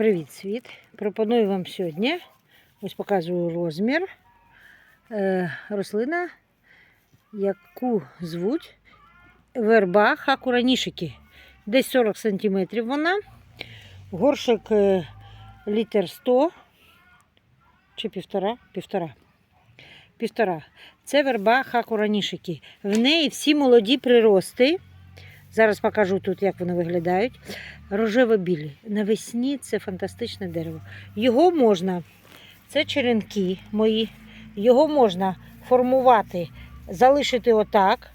Привіт, світ! Пропоную вам сьогодні, ось показую розмір е, рослина, яку звуть верба хакуранішики. Десь 40 см вона. Горшик е, літр 100 чи півтора? Півтора. Півтора. Це верба хакуранішики. В неї всі молоді прирости. Зараз покажу тут, як вони виглядають. Рожево-білі. Навесні це фантастичне дерево. Його можна, це черенки мої, його можна формувати, залишити отак,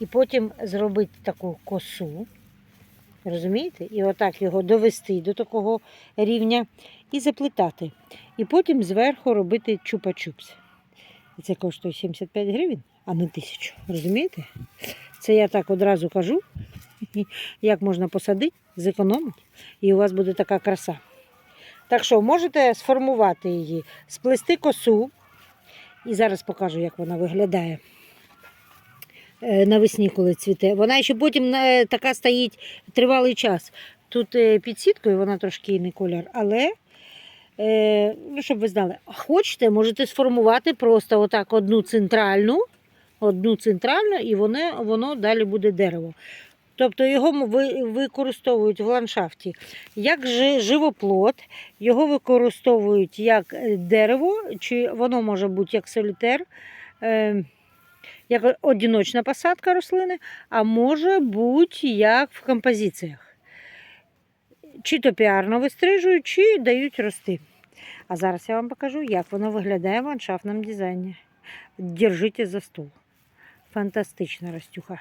і потім зробити таку косу. Розумієте? І отак його довести до такого рівня і заплітати. І потім зверху робити чупа-чупс. І це коштує 75 гривень, а не тисячу. Розумієте? Це я так одразу кажу, як можна посадити, зекономити, і у вас буде така краса. Так що можете сформувати її, сплести косу, і зараз покажу, як вона виглядає е, навесні, коли цвіте. Вона ще потім е, така стоїть тривалий час. Тут е, під сіткою вона трошки не колір, але. Ну, щоб ви знали, хочете, можете сформувати просто отак одну центральну, одну центральну, і воно, воно далі буде дерево. Тобто його використовують в ландшафті як живоплод, його використовують як е, дерево, чи воно може бути як солітер, е, як одиночна посадка рослини, а може бути як в композиціях. Чи то піарно вистрижують, чи дають рости. А зараз я вам покажу, як воно виглядає в ландшафтному дизайні. Держите за стол. Фантастична ростюха.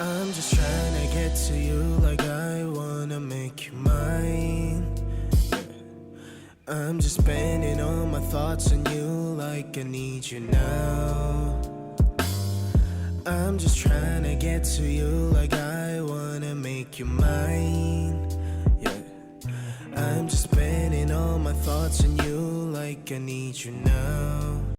I'm just trying to get to you like I wanna make you mine. I'm just spending all my thoughts on you like I need you now. I'm just trying to get to you like I wanna make you mine. Yeah. I'm just spending all my thoughts on you like I need you now.